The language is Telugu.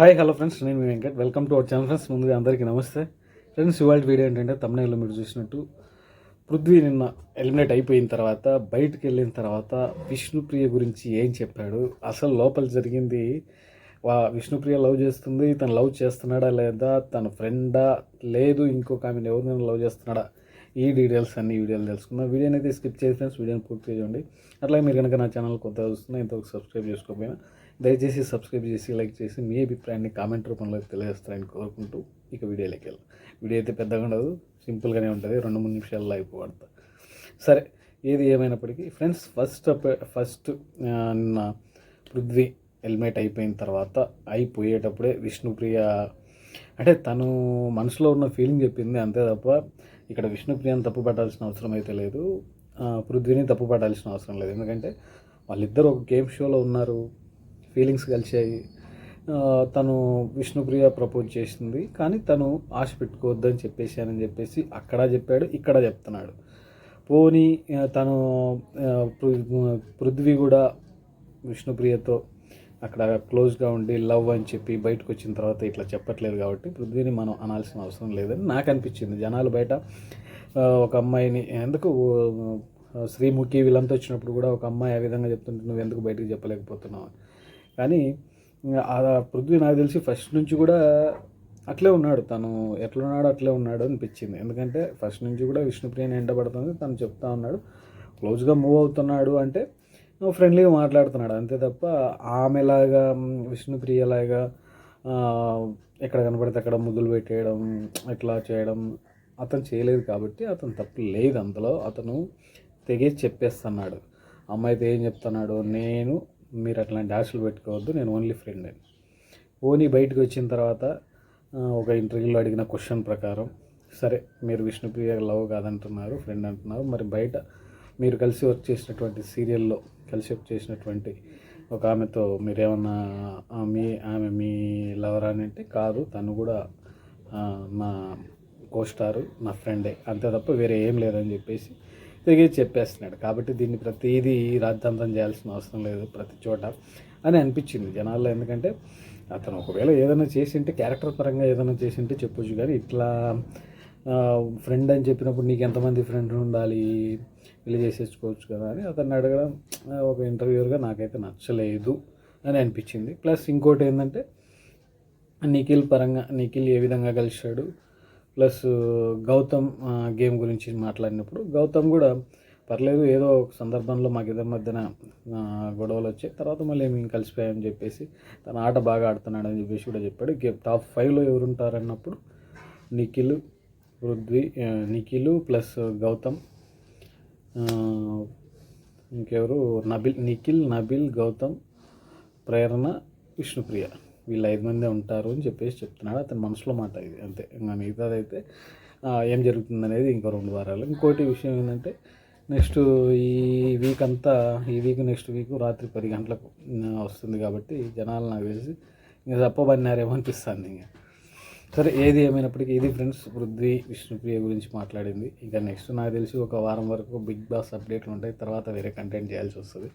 హాయ్ హలో ఫ్రెండ్స్ నేను మీ Venkat. Welcome to our channel friends ముందుగా అందరికీ నమస్తే. ఫ్రెండ్స్ ఇవాళ వీడియో ఏంటంటే తమిళలో మీరు చూసినట్టు పృథ్వీ నిన్న ఎలిమినేట్ అయిపోయిన తర్వాత బయటికి వెళ్ళిన తర్వాత విష్ణుప్రియ గురించి ఏం చెప్పాడు? అసలు లోపల జరిగింది వా విష్ణుప్రియ లవ్ చేస్తుంది తను లవ్ చేస్తున్నాడా లేదా తన ఫ్రెండా లేదు ఇంకొక ఆమెను ఎవరినైనా లవ్ చేస్తున్నాడా? ఈ డీటెయిల్స్ అన్ని వీడియోలు తెలుసుకుందాం. వీడియోని అయితే స్కిప్ చేసి ఫ్రెండ్స్ వీడియోని పూర్తి చేయండి. అట్లాగే మీరు కనుక నా ఛానల్ కొత్తగా చూస్తున్నా ఇంతవరకు సబ్స్క్రైబ్ చేసుకోకపోయినా దయచేసి సబ్స్క్రైబ్ చేసి లైక్ చేసి మీ అభిప్రాయాన్ని కామెంట్ రూపంలో తెలియజేస్తారని కోరుకుంటూ ఇక వీడియోలోకి వెళ్ళాం వీడియో అయితే పెద్దగా ఉండదు సింపుల్గానే ఉంటుంది. రెండు మూడు నిమిషాల్లో అయిపోవడతా సరే ఏది ఏమైనప్పటికీ ఫ్రెండ్స్ ఫస్ట్ ఫస్ట్ నిన్న పృథ్వీ హెల్మెట్ అయిపోయిన తర్వాత అయిపోయేటప్పుడే విష్ణుప్రియ అంటే తను మనసులో ఉన్న ఫీలింగ్ చెప్పింది అంతే తప్ప ఇక్కడ విష్ణుప్రియని తప్పు పట్టాల్సిన అవసరం అయితే లేదు. పృథ్వీని తప్పు పట్టాల్సిన అవసరం లేదు. ఎందుకంటే వాళ్ళిద్దరు ఒక గేమ్ షోలో ఉన్నారు. ఫీలింగ్స్ కలిసాయి తను విష్ణుప్రియ ప్రపోజ్ చేసింది. కానీ తను ఆశ పెట్టుకోవద్దని చెప్పేసానని చెప్పేసి అక్కడ చెప్పాడు ఇక్కడ చెప్తున్నాడు. పోనీ తను పృథ్వీ కూడా విష్ణుప్రియతో అక్కడ క్లోజ్గా ఉండి లవ్ అని చెప్పి బయటకు వచ్చిన తర్వాత ఇట్లా చెప్పట్లేదు కాబట్టి పృథ్వీని మనం అనాల్సిన అవసరం లేదని నాకు అనిపించింది. జనాలు బయట ఒక అమ్మాయిని ఎందుకు శ్రీముఖి వీళ్ళంతా వచ్చినప్పుడు కూడా ఒక అమ్మాయి ఆ విధంగా చెప్తుంటే నువ్వు ఎందుకు బయటకు చెప్పలేకపోతున్నావు? కానీ ఆ పృథ్వీ నాకు తెలిసి ఫస్ట్ నుంచి కూడా అట్లే ఉన్నాడు. తను ఎట్లున్నాడు అట్లే ఉన్నాడు అనిపించింది. ఎందుకంటే ఫస్ట్ నుంచి కూడా విష్ణుప్రియని ఎండబడుతుంది. తను చెప్తా ఉన్నాడు క్లోజ్గా మూవ్ అవుతున్నాడు అంటే ఫ్రెండ్లీగా మాట్లాడుతున్నాడు. అంతే తప్ప ఆమెలాగా విష్ణుప్రియలాగా ఎక్కడ కనపడితే అక్కడ ముద్దులు పెట్టేయడం ఇట్లా చేయడం అతను చేయలేదు కాబట్టి అతను తప్పు లేదు అందులో. అతను తెగేసి చెప్పేస్తున్నాడు. అమ్మాయితో ఏం చెప్తున్నాడు నేను మీరు అట్లాంటి ఆశలు పెట్టుకోవద్దు నేను ఓన్లీ ఫ్రెండ్ అని ఓనీ బయటకు వచ్చిన తర్వాత ఒక ఇంటర్వ్యూలో అడిగిన క్వశ్చన్ ప్రకారం సరే మీరు విష్ణుప్రియ లవ్ కాదంటున్నారు ఫ్రెండ్ అంటున్నారు మరి బయట మీరు కలిసి వర్క్ చేసినటువంటి సీరియల్లో కలిసి వర్క్ చేసినటువంటి ఒక ఆమెతో మీరేమన్నా ఆ, మీ ఆమె మీ లవర్ అని అంటే కాదు తను కూడా నా కోస్టారు నా ఫ్రెండే అంతే తప్ప వేరే ఏం లేదని చెప్పేసి తిరిగి చెప్పేస్తున్నాడు. కాబట్టి దీన్ని ప్రతిదీ రాద్ధాంతం చేయాల్సిన అవసరం లేదు ప్రతి చోట అని అనిపించింది జనాల్లో. ఎందుకంటే అతను ఒకవేళ ఏదైనా చేసింటే క్యారెక్టర్ పరంగా ఏదైనా చేసింటే చెప్పొచ్చు కానీ ఇట్లా ఫ్రెండ్ అని చెప్పినప్పుడు నీకు ఎంతమంది ఫ్రెండ్ ఉండాలి? పెళ్ళి చేసేసుకోవచ్చు కదా అని అతన్ని అడగడం ఒక ఇంటర్వ్యూర్గా నాకైతే నచ్చలేదు అని అనిపించింది. ప్లస్ ఇంకోటి ఏంటంటే నిఖిల్ పరంగా నిఖిల్ ఏ విధంగా కలిశాడు? ప్లస్ గౌతమ్ గేమ్ గురించి మాట్లాడినప్పుడు గౌతమ్ కూడా పర్లేదు ఏదో ఒక సందర్భంలో మాకు ఇద్దరి మధ్యన గొడవలు వచ్చాయి. తర్వాత మళ్ళీ మేము కలిసిపోయామని చెప్పేసి తన ఆట బాగా ఆడుతున్నాడు అని చెప్పేసి కూడా చెప్పాడు. గే- టాప్ ఫైవ్లో ఎవరుంటారన్నప్పుడు నిఖిల్ పృథ్వీ నిఖిల్ ప్లస్ గౌతమ్ ఇంకెవరు? నబిల్ నిఖిల్ నబిల్ గౌతమ్ ప్రేరణ విష్ణుప్రియ. వీళ్ళు ఐదు మందే ఉంటారు అని చెప్పేసి చెప్తున్నాడు. అతని మనసులో మాట ఇది అంతే. ఇంకా మిగతాదైతే ఏం జరుగుతుంది అనేది ఇంకో రెండు వారాలు. ఇంకోటి విషయం ఏంటంటే నెక్స్ట్ ఈ వీక్ అంతా ఈ వీక్ నెక్స్ట్ వీక్ రాత్రి పది గంటలకు వస్తుంది కాబట్టి జనాలు నాకు తెలిసి ఇంకా తప్పబడినారేమో అనిపిస్తుంది ఇంకా. సరే ఏది ఏమైనప్పటికీ ఇది ఫ్రెండ్స్ పృథ్వీ విష్ణుప్రియ గురించి మాట్లాడింది. ఇంకా నెక్స్ట్ నాకు తెలిసి ఒక వారం వరకు బిగ్ బాస్ అప్డేట్లు ఉంటాయి. తర్వాత వేరే కంటెంట్ చేయాల్సి వస్తుంది.